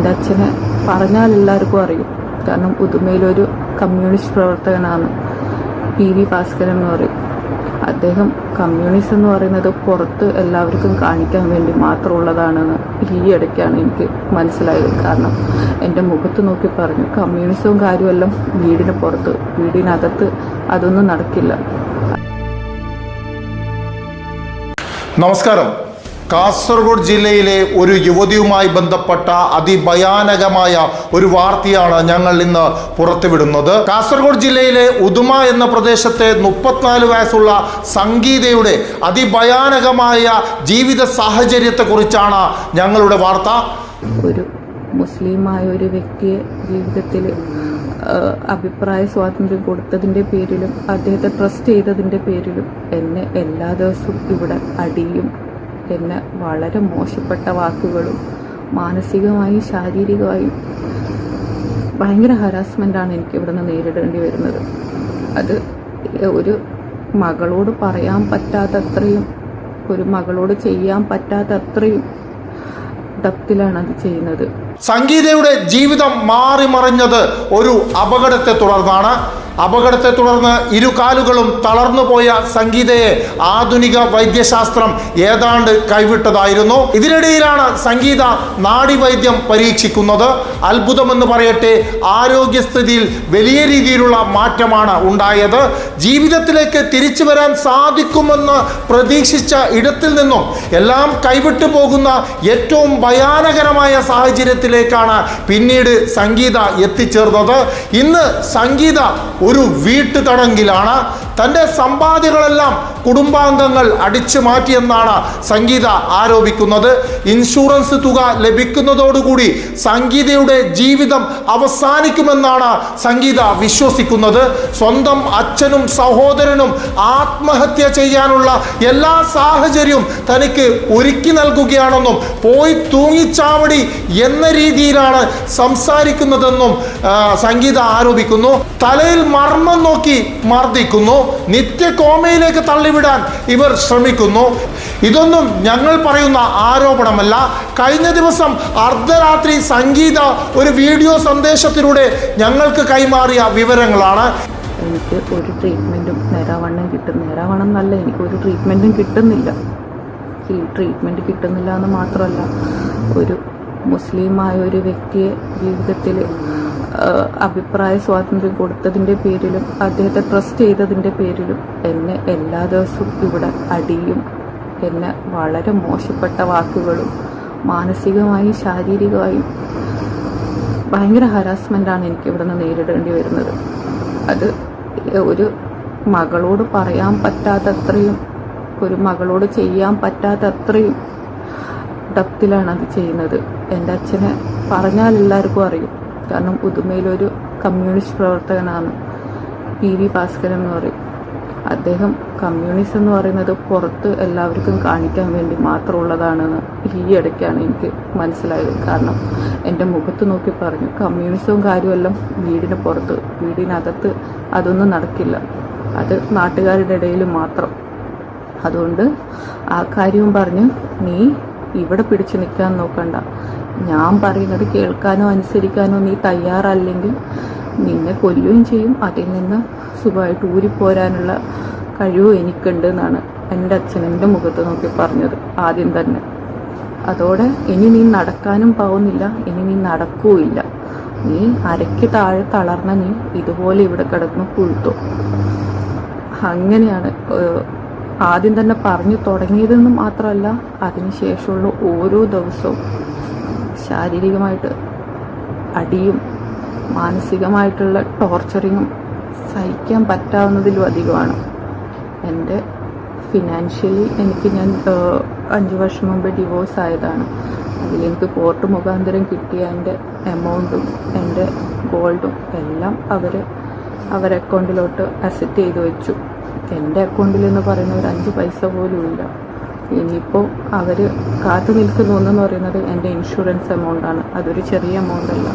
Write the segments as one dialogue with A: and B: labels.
A: എന്റെ അച്ഛനെ പറഞ്ഞാൽ എല്ലാവർക്കും അറിയും. കാരണം ഉദുമയിലൊരു കമ്മ്യൂണിസ്റ്റ് പ്രവർത്തകനാണ് പി വി ഭാസ്കരൻ എന്ന് പറയും. അദ്ദേഹം കമ്മ്യൂണിസ്റ്റ് എന്ന് പറയുന്നത് പുറത്ത് എല്ലാവർക്കും കാണിക്കാൻ വേണ്ടി മാത്രമുള്ളതാണെന്ന് ഈ ഇടയ്ക്കാണ് എനിക്ക് മനസ്സിലായത്. കാരണം എന്റെ മുഖത്ത് നോക്കി പറഞ്ഞു കമ്മ്യൂണിസവും കാര്യമെല്ലാം വീടിന് പുറത്ത് വീടിനകത്ത് അതൊന്നും നടക്കില്ല.
B: നമസ്കാരം. കാസർഗോഡ് ജില്ലയിലെ ഒരു യുവതിയുമായി ബന്ധപ്പെട്ട അതിഭയാനകമായ ഒരു വാർത്തയാണ് ഞങ്ങൾ ഇന്ന് പുറത്തുവിടുന്നത്. കാസർഗോഡ് ജില്ലയിലെ ഉദുമ എന്ന പ്രദേശത്തെ മുപ്പത്തിനാല് വയസ്സുള്ള സംഗീതയുടെ അതിഭയാനകമായ ജീവിത സാഹചര്യത്തെക്കുറിച്ചാണ് ഞങ്ങളുടെ വാർത്ത.
A: ഒരു മുസ്ലിമായ ഒരു വ്യക്തിയെ ജീവിതത്തിൽ അഭിപ്രായ സ്വാതന്ത്ര്യം കൊടുത്തതിന്റെ പേരിലും അദ്ദേഹത്തെ ട്രസ്റ്റ് ചെയ്തതിന്റെ പേരിലും എന്നെ എല്ലാ ദിവസവും ഇവിടെ അടിയും എന്നെ വളരെ മോശപ്പെട്ട വാക്കുകളും മാനസികമായും ശാരീരികമായും ഭയങ്കര ഹരാസ്മെന്റാണ് എനിക്ക് ഇവിടുന്ന് നേരിടേണ്ടി വരുന്നത്. അത് ഒരു മകളോട് പറയാൻ പറ്റാത്തത്രയും ഒരു മകളോട് ചെയ്യാൻ പറ്റാത്തത്രയും ഡപ്തിലാണ് അത് ചെയ്യുന്നത്.
B: സംഗീതയുടെ ജീവിതം മാറി മറിഞ്ഞത് ഒരു അപകടത്തെ തുടർന്നാണ്. അപകടത്തെ തുടർന്ന് ഇരു കാലുകളും തളർന്നുപോയ സംഗീതയെ ആധുനിക വൈദ്യശാസ്ത്രം ഏതാണ്ട് കൈവിട്ടതായിരുന്നു. ഇതിനിടയിലാണ് സംഗീത നാടിവൈദ്യം പരീക്ഷിക്കുന്നത്. അത്ഭുതമെന്ന് പറയട്ടെ ആരോഗ്യസ്ഥിതിയിൽ വലിയ രീതിയിലുള്ള മാറ്റമാണ് ഉണ്ടായത്. ജീവിതത്തിലേക്ക് തിരിച്ചു വരാൻ സാധിക്കുമെന്ന് പ്രതീക്ഷിച്ച ഇടത്തിൽ നിന്നും എല്ലാം കൈവിട്ടു പോകുന്ന ഏറ്റവും ഭയാനകരമായ സാഹചര്യത്തിലേക്കാണ് പിന്നീട് സംഗീത എത്തിച്ചേർന്നത്. ഇന്ന് സംഗീത ഒരു വീട്ടുതടങ്കിലാണ് തന്റെ സമ്പാദ്യങ്ങളെല്ലാം കുടുംബാംഗങ്ങൾ അടിച്ചു മാറ്റിയെന്നാണ് സംഗീത ആരോപിക്കുന്നത്. ഇൻഷുറൻസ് തുക ലഭിക്കുന്നതോടുകൂടി സംഗീതയുടെ ജീവിതം അവസാനിക്കുമെന്നാണ് സംഗീത വിശ്വസിക്കുന്നത്. സ്വന്തം അച്ഛനും സഹോദരനും ആത്മഹത്യ ചെയ്യാനുള്ള എല്ലാ സാഹചര്യവും തനിക്ക് ഒരുക്കി നൽകുകയാണെന്നും പോയി തൂങ്ങിച്ചാവടി എന്ന രീതിയിലാണ് സംസാരിക്കുന്നതെന്നും സംഗീത ആരോപിക്കുന്നു. തലയിൽ മർമ്മം നോക്കി മർദ്ദിക്കുന്നു. നിത്യ കോമയിലേക്ക് തള്ളിവിടാൻ ഇവർ ശ്രമിക്കുന്നു. ഇതൊന്നും ഞങ്ങൾ പറയുന്ന ആരോപണമല്ല. കഴിഞ്ഞ ദിവസം അർദ്ധരാത്രി സംഗീത ഒരു വീഡിയോ സന്ദേശത്തിലൂടെ ഞങ്ങൾക്ക് കൈമാറിയ വിവരങ്ങളാണ്.
A: എനിക്ക് ഒരു ട്രീറ്റ്മെന്റും നേരാവണ്ണം കിട്ടും. നേരാവണ്ണം എന്നല്ല എനിക്ക് ഒരു ട്രീറ്റ്മെന്റും കിട്ടുന്നില്ല. ഈ ട്രീറ്റ്മെന്റ് കിട്ടുന്നില്ല എന്ന് മാത്രമല്ല ഒരു മുസ്ലിമായ ഒരു വ്യക്തിയെ ജീവിതത്തിൽ അഭിപ്രായ സ്വാതന്ത്ര്യം കൊടുത്തതിന്റെ പേരിലും അദ്ദേഹത്തെ ട്രസ്റ്റ് ചെയ്തതിന്റെ പേരിലും എന്നെ എല്ലാ ദിവസവും ഇവിടെ അടിയും എന്നെ വളരെ മോശപ്പെട്ട വാക്കുകളും മാനസികമായും ശാരീരികമായും ഭയങ്കര ഹരാസ്മെന്റാണ് എനിക്ക് ഇവിടെ നിന്ന് നേരിടേണ്ടി വരുന്നത്. അത് ഒരു മകളോട് പറയാൻ പറ്റാത്തത്രയും ഒരു മകളോട് ചെയ്യാൻ പറ്റാത്തത്രയും ഡപ്തിലാണ് അത് ചെയ്യുന്നത്. എന്റെ അച്ഛനെ പറഞ്ഞാൽ എല്ലാവർക്കും അറിയും. കാരണം ഉദുമയിലൊരു കമ്മ്യൂണിസ്റ്റ് പ്രവർത്തകനാണ് പി വി ഭാസ്കരൻ എന്ന് പറയും. അദ്ദേഹം കമ്മ്യൂണിസം എന്ന് പറയുന്നത് പുറത്ത് എല്ലാവർക്കും കാണിക്കാൻ വേണ്ടി മാത്രമുള്ളതാണെന്ന് ഈ ഇടയ്ക്കാണ് എനിക്ക് മനസ്സിലായത്. കാരണം എന്റെ മുഖത്ത് നോക്കി പറഞ്ഞു കമ്മ്യൂണിസവും കാര്യമെല്ലാം വീടിന് പുറത്ത് വീടിനകത്ത് അതൊന്നും നടക്കില്ല. അത് നാട്ടുകാരുടെ ഇടയിൽ മാത്രം. അതുകൊണ്ട് ആ കാര്യവും പറഞ്ഞ് നീ ഇവിടെ പിടിച്ചു നിൽക്കാൻ നോക്കണ്ട. ഞാൻ പറയുന്നത് കേൾക്കാനോ അനുസരിക്കാനോ നീ തയ്യാറല്ലെങ്കിൽ നിന്നെ കൊല്ലുകയും ചെയ്യും. അതിൽ നിന്ന് സുഖമായിട്ട് ഊരിപ്പോരാനുള്ള കഴിവ് എനിക്കുണ്ട് എന്നാണ് എന്റെ അച്ഛൻ എന്റെ മുഖത്ത് നോക്കി പറഞ്ഞത് ആദ്യം തന്നെ. അതോടെ ഇനി നീ നടക്കാനും പോകുന്നില്ല ഇനി നീ നടക്കുകയില്ല നീ അരയ്ക്ക് താഴെ തളർന്ന നീ ഇതുപോലെ ഇവിടെ കിടന്ന് പുഴുത്തോ അങ്ങനെയാണ് ആദ്യം തന്നെ പറഞ്ഞു തുടങ്ങിയതെന്ന് മാത്രമല്ല അതിനുശേഷമുള്ള ഓരോ ദിവസവും ശാരീരികമായിട്ട് അടിയും മാനസികമായിട്ടുള്ള ടോർച്ചറിങ്ങും സഹിക്കാൻ പറ്റാവുന്നതിലും അധികമാണ്. എന്റെ ഫിനാൻഷ്യലി എനിക്ക് ഞാൻ അഞ്ച് വർഷം മുമ്പ് ഡിവോഴ്സ് ആയതാണ്. അതിലെനിക്ക് കോർട്ട് മുഖാന്തരം കിട്ടിയ എന്റെ എമൗണ്ടും എന്റെ ഗോൾഡും എല്ലാം അവർ അവരെ അക്കൗണ്ടിലോട്ട് അസെറ്റ് ചെയ്തു വെച്ചു. എന്റെ അക്കൗണ്ടിൽ എന്ന് പറയുന്ന ഒരു അഞ്ച് പൈസ പോലും ഇല്ല. ഇനിയിപ്പോൾ അവർ കാത്തു നിൽക്കുന്നു എന്ന് പറയുന്നത് എന്റെ ഇൻഷുറൻസ് എമൗണ്ടാണ് അതൊരു ചെറിയ എമൗണ്ട് അല്ല.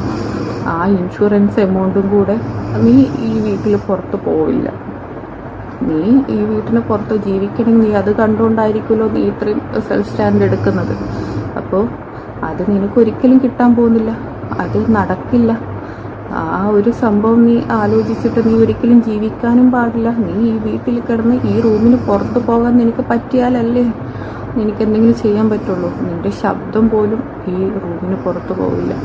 A: ആ ഇൻഷുറൻസ് എമൗണ്ടും കൂടെ നീ ഈ വീട്ടിൽ പുറത്ത് പോവില്ല. നീ ഈ വീട്ടിന് പുറത്ത് ജീവിക്കണമെങ്കിൽ നീ അത് കണ്ടുകൊണ്ടായിരിക്കുമല്ലോ നീ ഇത്രയും സെൽഫ് സ്റ്റാൻഡ് എടുക്കുന്നത്. അപ്പോൾ അത് നിനക്കൊരിക്കലും കിട്ടാൻ പോകുന്നില്ല. അത് നടക്കില്ല. ആ ഒരു സംഭവം നീ ആലോചിച്ചിട്ട് നീ ഒരിക്കലും ജീവിക്കാനും പാടില്ല. നീ ഈ വീട്ടിൽ കിടന്ന് ഈ റൂമിന് പുറത്ത് പോകാൻ നിനക്ക് പറ്റിയാലല്ലേ? നിനക്ക് എന്തെങ്കിലും ചെയ്യാൻ പറ്റുള്ളൂ. നിന്റെ ശബ്ദം പോലും ഈ റൂമിന് പുറത്ത് പോവില്ല.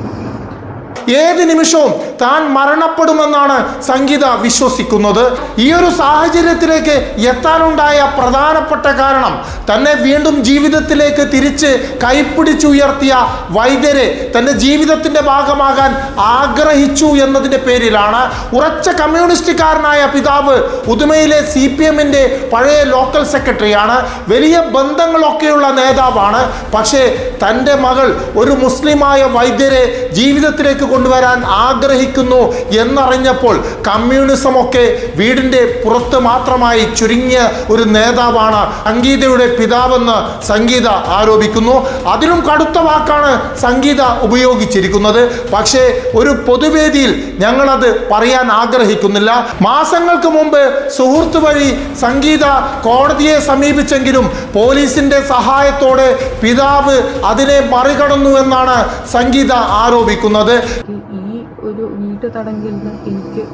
B: ഏത് നിമിഷവും താൻ മരണപ്പെടുമെന്നാണ് സംഗീത വിശ്വസിക്കുന്നത്. ഈ ഒരു സാഹചര്യത്തിലേക്ക് എത്താനുണ്ടായ പ്രധാനപ്പെട്ട കാരണം തന്നെ വീണ്ടും ജീവിതത്തിലേക്ക് തിരിച്ച് കൈപ്പിടിച്ചുയർത്തിയ വൈദ്യരെ തന്റെ ജീവിതത്തിന്റെ ഭാഗമാകാൻ ആഗ്രഹിച്ചു എന്നതിന്റെ പേരിലാണ്. ഉറച്ച കമ്മ്യൂണിസ്റ്റുകാരനായ പിതാവ് ഉദുമയിലെ സി പി എമ്മിന്റെ പഴയ ലോക്കൽ സെക്രട്ടറിയാണ്. വലിയ ബന്ധങ്ങളൊക്കെയുള്ള നേതാവാണ്. പക്ഷേ തന്റെ മകൾ ഒരു മുസ്ലിമായ വൈദ്യരെ ജീവിതത്തിലേക്ക് കൊണ്ടുവരാൻ ആഗ്രഹിക്കുന്നു എന്നറിഞ്ഞപ്പോൾ കമ്മ്യൂണിസം ഒക്കെ വീടിന്റെ പുറത്ത് മാത്രമായി ചുരുങ്ങിയ ഒരു നേതാവാണ് സംഗീതയുടെ പിതാവെന്ന് സംഗീത ആരോപിക്കുന്നു. അതിലും കടുത്ത വാക്കാണ് സംഗീത ഉപയോഗിച്ചിരിക്കുന്നത്. പക്ഷേ ഒരു പൊതുവേദിയിൽ ഞങ്ങളത് പറയാൻ ആഗ്രഹിക്കുന്നില്ല. മാസങ്ങൾക്ക് മുമ്പ് സുഹൃത്ത് വഴി സംഗീത കോടതിയെ സമീപിച്ചെങ്കിലും പോലീസിന്റെ സഹായത്തോടെ പിതാവ് അതിനെ മറികടന്നു എന്നാണ് സംഗീത ആരോപിക്കുന്നത്.
A: ഈ- ഈ ഒരു വീട്ടു തടങ്കിൽ നിന്ന് എനിക്ക്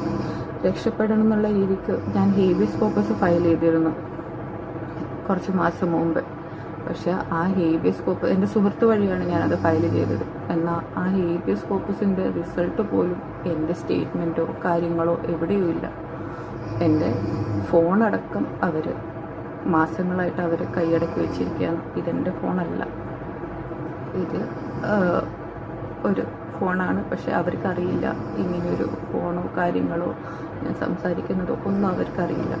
A: രക്ഷപ്പെടണം എന്നുള്ള രീതിക്ക് ഞാൻ ഹേബിയസ് കോപ്പസ് ഫയൽ ചെയ്തിരുന്നു. കുറച്ച് മാസം മുമ്പ്. പക്ഷെ ആ ഹേബിയസ് കോപ്പസ് എന്റെ സുഹൃത്ത് വഴിയാണ് ഞാനത് ഫയൽ ചെയ്തത്. എന്നാൽ ആ ഹേബിയസ് കോപ്പസിന്റെ റിസൾട്ട് പോലും എന്റെ സ്റ്റേറ്റ്മെന്റോ കാര്യങ്ങളോ എവിടെയും ഇല്ല. എന്റെ ഫോണടക്കം അവർ മാസങ്ങളായിട്ട് അവർ കൈയടക്കി വെച്ചിരിക്കുകയാണ്. ഇതെന്റെ ഫോണല്ല ഇത് ഒരു ഫോണാണ്. പക്ഷെ അവർക്കറിയില്ല ഇങ്ങനെയൊരു ഫോണോ കാര്യങ്ങളോ ഞാൻ സംസാരിക്കുന്നതോ ഒന്നും അവർക്കറിയില്ല.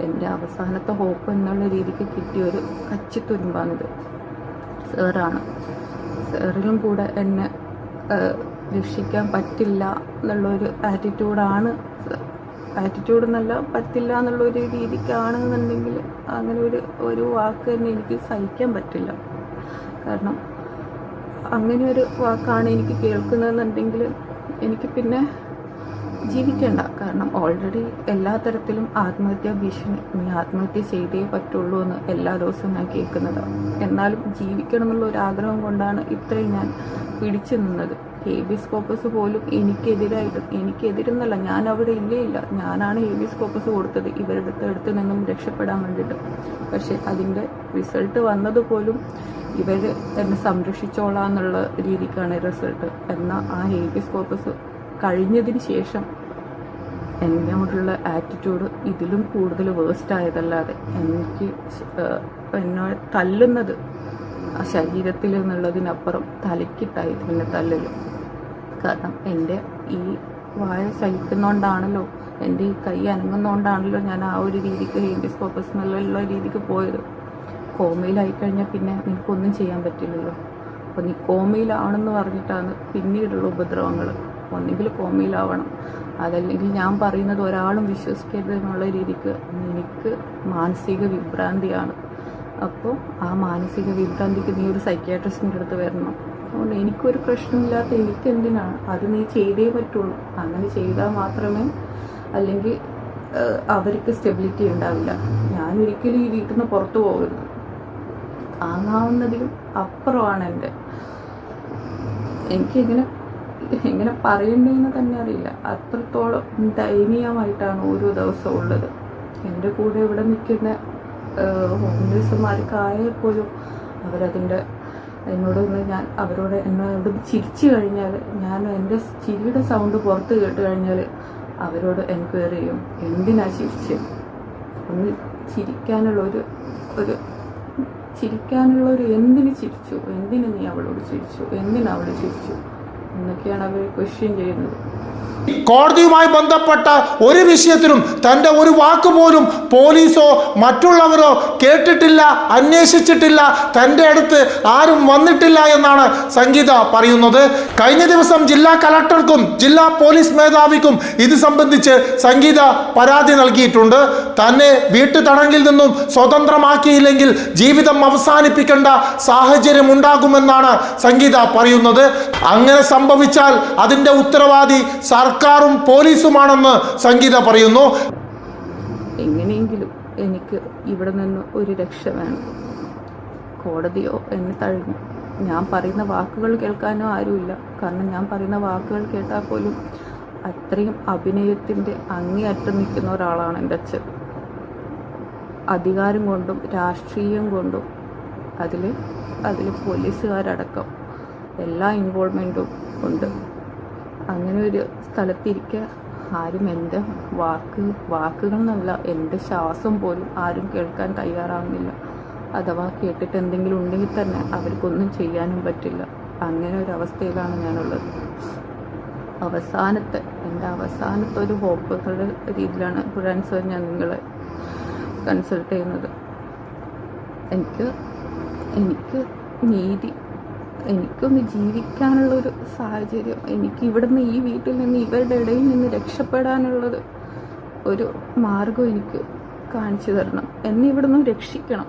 A: എന്റെ അവസാനത്തെ ഹോപ്പ് എന്നുള്ള രീതിക്ക് കിട്ടിയൊരു കച്ചിത്തുരുമ്പാണിത്. സാറാണ്. സാറിലും കൂടെ എന്നെ രക്ഷിക്കാൻ പറ്റില്ല എന്നുള്ളൊരു ആറ്റിറ്റ്യൂഡാണ് ആറ്റിറ്റ്യൂഡ് എന്നല്ല പറ്റില്ല എന്നുള്ളൊരു രീതിക്കാണെന്നുണ്ടെങ്കിൽ അങ്ങനെ ഒരു ഒരു വാക്ക് തന്നെ എനിക്ക് സഹിക്കാൻ പറ്റില്ല. കാരണം അങ്ങനെ ഒരു വാക്കാണ് എനിക്ക് കേൾക്കുന്നതെന്നുണ്ടെങ്കിൽ എനിക്ക് പിന്നെ ജീവിക്കേണ്ട. കാരണം ഓൾറെഡി എല്ലാ തരത്തിലും ആത്മഹത്യാ ഭീഷണി നീ ആത്മഹത്യ ചെയ്തേ പറ്റുള്ളൂ എന്ന് എല്ലാ ദിവസവും ഞാൻ കേൾക്കുന്നത്. എന്നാലും ജീവിക്കണം എന്നുള്ള ഒരു ആഗ്രഹം കൊണ്ടാണ് ഇത്രയും ഞാൻ പിടിച്ചു നിന്നത്. ഹേബിയസ് കോപ്പസ് പോലും എനിക്കെതിരായിട്ടും എനിക്കെതിരെന്നല്ല ഞാൻ അവിടെ ഇല്ലേ ഇല്ല ഞാനാണ് ഹേബിയസ് കോപ്പസ് കൊടുത്തത്. ഇവരുടെ അടുത്ത് നിന്നും രക്ഷപ്പെടാൻ വേണ്ടിയിട്ട്. പക്ഷെ അതിന്റെ റിസൾട്ട് വന്നത് പോലും ഇവർ എന്നെ സംരക്ഷിച്ചോളാം എന്നുള്ള രീതിക്കാണ് റിസൾട്ട്. എന്നാൽ ആ ഹേബിയസ് കോർപ്പസ് കഴിഞ്ഞതിന് ശേഷം എന്നോടുള്ള ആറ്റിറ്റ്യൂഡ് ഇതിലും കൂടുതൽ വേസ്റ്റ് ആയതല്ലാതെ എനിക്ക് എന്നെ തല്ലുന്നത് ആ ശരീരത്തിൽ എന്നുള്ളതിനപ്പുറം തലക്കിട്ടായി പിന്നെ തല്ലല്. കാരണം എന്റെ ഈ വായ സഹിക്കുന്നോണ്ടാണല്ലോ എന്റെ ഈ കൈ അനങ്ങുന്നോണ്ടാണല്ലോ ഞാൻ ആ ഒരു രീതിക്ക് ഹേബിയസ് കോർപ്പസ് എന്നുള്ള രീതിക്ക് പോയത്. കോമയിലായി കഴിഞ്ഞാൽ പിന്നെ നിനക്കൊന്നും ചെയ്യാൻ പറ്റില്ലല്ലോ. അപ്പോൾ നീ കോമയിലാണെന്ന് പറഞ്ഞിട്ടാണ് പിന്നീടുള്ള ഉപദ്രവങ്ങൾ ഒന്നെങ്കിൽ കോമയിലാവണം. അതല്ലെങ്കിൽ ഞാൻ പറയുന്നത് ഒരാളും വിശ്വസിക്കരുത് എന്നുള്ള രീതിക്ക് എനിക്ക് മാനസിക വിഭ്രാന്തിയാണ്. അപ്പോൾ ആ മാനസിക വിഭ്രാന്തിക്ക് നീ ഒരു സൈക്യാട്രിസ്റ്റിന്റെ അടുത്ത് വരണം. അതുകൊണ്ട് എനിക്കൊരു പ്രശ്നമില്ലാത്ത എനിക്ക് എന്തിനാണ് അത് നീ ചെയ്തേ പറ്റുള്ളൂ. അങ്ങനെ ചെയ്താൽ മാത്രമേ അല്ലെങ്കിൽ അവർക്ക് സ്റ്റെബിലിറ്റി ഉണ്ടാവില്ല. ഞാൻ ഒരിക്കലും ഈ വീട്ടിൽ നിന്ന് പുറത്തു പോകരുത്. താങ്ങാവുന്നതിലും അപ്പുറമാണ് എന്റെ. എനിക്കിങ്ങനെ എങ്ങനെ പറയണ്ടെന്ന് തന്നെ അറിയില്ല. അത്രത്തോളം ദയനീയമായിട്ടാണ് ഓരോ ദിവസവും ഉള്ളത്. എന്റെ കൂടെ ഇവിടെ നിൽക്കുന്ന ഹോംലേഴ്സുമാർക്കായാൽ പോലും അവരതിന്റെ എന്നോടൊന്ന് ഞാൻ അവരോട് എന്നോട് ചിരിച്ചു കഴിഞ്ഞാൽ ഞാൻ എന്റെ ചിരിയുടെ സൗണ്ട് പുറത്ത് കേട്ട് കഴിഞ്ഞാൽ അവരോട് എൻക്വയറി ചെയ്യും. എന്തിനാ ചിരിച്ച്? ഒന്ന് ചിരിക്കാനുള്ള ഒരു ഒരു ചിരിക്കാനുള്ള ഒരു എന്തിന് ചിരിച്ചു? എന്തിന് നീ അവളോട് ചിരിച്ചു? എന്തിന് അവൾ ചിരിച്ചു? എന്നൊക്കെയാണ് അവർ ക്വസ്റ്റ്യൻ ചെയ്യുന്നത്.
B: കോടതിയുമായി ബന്ധപ്പെട്ട ഒരു വിഷയത്തിലും തന്റെ ഒരു വാക്ക് പോലും പോലീസോ മറ്റുള്ളവരോ കേട്ടിട്ടില്ല അന്വേഷിച്ചിട്ടില്ല തന്റെ അടുത്ത് ആരും വന്നിട്ടില്ല എന്നാണ് സംഗീത പറയുന്നത്. കഴിഞ്ഞ ദിവസം ജില്ലാ കലക്ടർക്കും ജില്ലാ പോലീസ് മേധാവിക്കും ഇത് സംബന്ധിച്ച് സംഗീത പരാതി നൽകിയിട്ടുണ്ട്. തന്നെ വീട്ടുതടങ്കിൽ നിന്നും സ്വതന്ത്രമാക്കിയില്ലെങ്കിൽ ജീവിതം അവസാനിപ്പിക്കേണ്ട സാഹചര്യം ഉണ്ടാകുമെന്നാണ് സംഗീത പറയുന്നത്. അങ്ങനെ സംഭവിച്ചാൽ അതിന്റെ ഉത്തരവാദി സർക്കാരും പോലീസുമാണെന്ന് സംഗീത പറയുന്നു.
A: എങ്ങനെയെങ്കിലും എനിക്ക് ഇവിടെ നിന്ന് ഒരു രക്ഷ വേണം. കോടതിയോ എന്നെ തഴഞ്ഞു ഞാൻ പറയുന്ന വാക്കുകൾ കേൾക്കാനോ ആരുമില്ല. കാരണം ഞാൻ പറയുന്ന വാക്കുകൾ കേട്ടാൽ പോലും അത്രയും അഭിനയത്തിന്റെ അങ്ങേയറ്റം നിൽക്കുന്ന ഒരാളാണ് എന്റെ അച്ഛൻ. അധികാരം കൊണ്ടും രാഷ്ട്രീയം കൊണ്ടും അതിൽ അതിൽ പോലീസുകാരടക്കം എല്ലാ ഇൻവോൾവ്മെന്റും ഉണ്ട്. അങ്ങനെ ഒരു സ്ഥലത്തിരിക്കുക ആരും എന്റെ വാക്ക് വാക്കുകൾ എന്നല്ല എന്റെ ശ്വാസം പോലും ആരും കേൾക്കാൻ തയ്യാറാവുന്നില്ല. അഥവാ കേട്ടിട്ട് എന്തെങ്കിലും ഉണ്ടെങ്കിൽ തന്നെ അവർക്കൊന്നും ചെയ്യാനും പറ്റില്ല. അങ്ങനെ ഒരു അവസ്ഥയിലാണ് ഞാനുള്ളത്. അവസാനത്തെ എന്റെ അവസാനത്തെ ഒരു ഹോപ്പുകളുടെ രീതിയിലാണ് ഫ്രണ്ട്സ് ഞാൻ നിങ്ങളെ കൺസൾട്ട് ചെയ്യുന്നത്. എനിക്ക് എനിക്ക് നീതി എനിക്കൊന്ന് ജീവിക്കാനുള്ളൊരു സാഹചര്യം എനിക്ക് ഇവിടുന്ന് ഈ വീട്ടിൽ നിന്ന് ഇവരുടെ ഇടയിൽ നിന്ന് രക്ഷപ്പെടാനുള്ളത് ഒരു മാർഗം എനിക്ക് കാണിച്ചു തരണം. എന്നെ ഇവിടുന്ന് രക്ഷിക്കണം.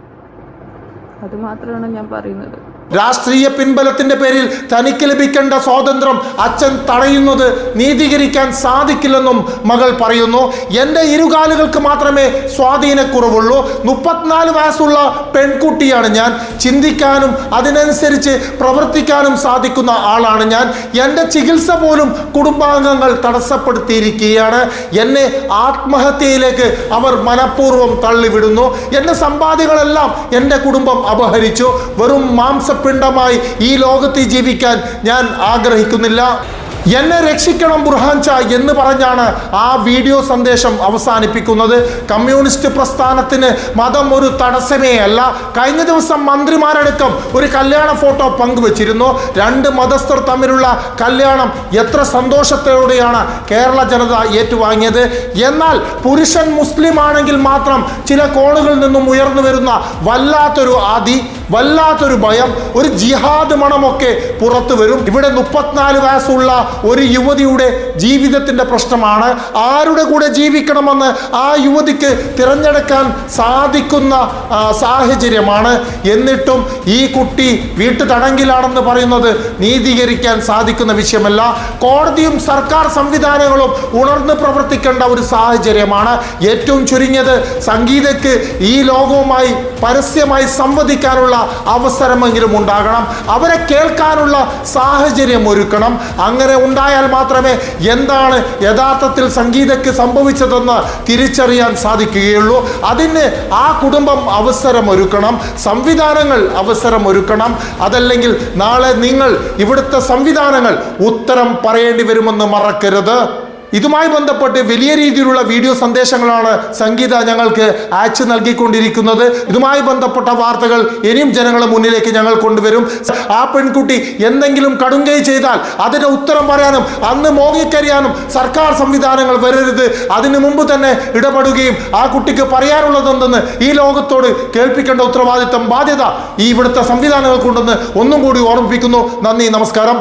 A: അതുമാത്രമാണ് ഞാൻ പറയുന്നത്.
B: രാഷ്ട്രീയ പിൻബലത്തിന്റെ പേരിൽ തനിക്ക് ലഭിക്കേണ്ട സ്വാതന്ത്ര്യം അച്ഛൻ തടയുന്നത് നീതീകരിക്കാൻ സാധിക്കില്ലെന്നും മകൾ പറയുന്നു. എന്റെ ഇരുകാലുകൾക്ക് മാത്രമേ സ്വാധീനക്കുറവുള്ളൂ. മുപ്പത്തിനാല് വയസ്സുള്ള പെൺകുട്ടിയാണ് ഞാൻ. ചിന്തിക്കാനും അതിനനുസരിച്ച് പ്രവർത്തിക്കാനും സാധിക്കുന്ന ആളാണ് ഞാൻ. എന്റെ ചികിത്സ പോലും കുടുംബാംഗങ്ങൾ തടസ്സപ്പെടുത്തിയിരിക്കുകയാണ്. എന്നെ ആത്മഹത്യയിലേക്ക് അവർ മനഃപൂർവം തള്ളിവിടുന്നു. എന്റെ സമ്പാദ്യങ്ങളെല്ലാം എന്റെ കുടുംബം അപഹരിച്ചു. വെറും മാംസപിണ്ഡമായി ഈ ലോകത്ത് ജീവിക്കാൻ ഞാൻ ആഗ്രഹിക്കുന്നില്ല. എന്നെ രക്ഷിക്കണം ബുർഹാൻ ചാ എന്ന് പറഞ്ഞാണ് ആ വീഡിയോ സന്ദേശം അവസാനിപ്പിക്കുന്നത്. കമ്മ്യൂണിസ്റ്റ് പ്രസ്ഥാനത്തിന് മതം ഒരു തടസ്സമേ അല്ല. കഴിഞ്ഞ ദിവസം മന്ത്രിമാരടക്കം ഒരു കല്യാണ ഫോട്ടോ പങ്കുവച്ചിരുന്നു. രണ്ട് മതസ്ഥർ തമ്മിലുള്ള കല്യാണം എത്ര സന്തോഷത്തോടെയാണ് കേരള ജനത ഏറ്റുവാങ്ങിയത്. എന്നാൽ പുരുഷൻ മുസ്ലിം ആണെങ്കിൽ മാത്രം ചില കോണുകളിൽ നിന്നും ഉയർന്നു വരുന്ന വല്ലാത്തൊരു ആദി. വല്ലാത്തൊരു ഭയം ഒരു ജിഹാദ് മണമൊക്കെ പുറത്തു വരും. ഇവിടെ മുപ്പത്തിനാല് വയസ്സുള്ള ഒരു യുവതിയുടെ ജീവിതത്തിന്റെ പ്രശ്നമാണ്. ആരുടെ കൂടെ ജീവിക്കണമെന്ന് ആ യുവതിക്ക് തിരഞ്ഞെടുക്കാൻ സാധിക്കുന്ന സാഹചര്യമാണ്. എന്നിട്ടും ഈ കുട്ടി വീട്ടു തടങ്കിലാണെന്ന് പറയുന്നത് നീതീകരിക്കാൻ സാധിക്കുന്ന വിഷയമല്ല. കോടതിയും സർക്കാർ സംവിധാനങ്ങളും ഉണർന്ന് പ്രവർത്തിക്കേണ്ട ഒരു സാഹചര്യമാണ്. ഏറ്റവും ചുരുങ്ങിയത് സംഗീതയ്ക്ക് ഈ ലോകവുമായി പരസ്യമായി സംവദിക്കാനുള്ള അവസരമെങ്കിലും ഉണ്ടാകണം. അവരെ കേൾക്കാനുള്ള സാഹചര്യം ഒരുക്കണം. അങ്ങനെ ഉണ്ടായാൽ മാത്രമേ എന്താണ് യഥാർത്ഥത്തിൽ സംഗീതയ്ക്ക് സംഭവിച്ചതെന്ന് തിരിച്ചറിയാൻ സാധിക്കുകയുള്ളൂ. അതിന് ആ കുടുംബം അവസരം ഒരുക്കണം. സംവിധാനങ്ങൾ അവസരം ഒരുക്കണം. അതല്ലെങ്കിൽ നാളെ നിങ്ങൾ ഇവിടുത്തെ സംവിധാനങ്ങൾ ഉത്തരം പറയേണ്ടി വരുമെന്ന് മറക്കരുത്. ഇതുമായി ബന്ധപ്പെട്ട് വലിയ രീതിയിലുള്ള വീഡിയോ സന്ദേശങ്ങളാണ് സംഗീത ഞങ്ങൾക്ക് അയച്ചു നൽകിക്കൊണ്ടിരിക്കുന്നത്. ഇതുമായി ബന്ധപ്പെട്ട വാർത്തകൾ ഇനിയും ജനങ്ങളെ മുന്നിലേക്ക് ഞങ്ങൾ കൊണ്ടുവരും. ആ പെൺകുട്ടി എന്തെങ്കിലും കടുങ്കൈ ചെയ്താൽ അതിന് ഉത്തരം പറയാനും അന്ന് മോങ്ങിക്കരിയാനും സർക്കാർ സംവിധാനങ്ങൾ വരരുത്. അതിനു മുമ്പ് തന്നെ ഇടപെടുകയും ആ കുട്ടിക്ക് പറയാനുള്ളതെന്തെന്ന് ഈ ലോകത്തോട് കേൾപ്പിക്കേണ്ട ഉത്തരവാദിത്തം ബാധ്യത ഈ ഇവിടുത്തെ സംവിധാനങ്ങൾക്കുണ്ടെന്ന് ഒന്നും കൂടി ഓർമ്മിപ്പിക്കുന്നു. നന്ദി നമസ്കാരം.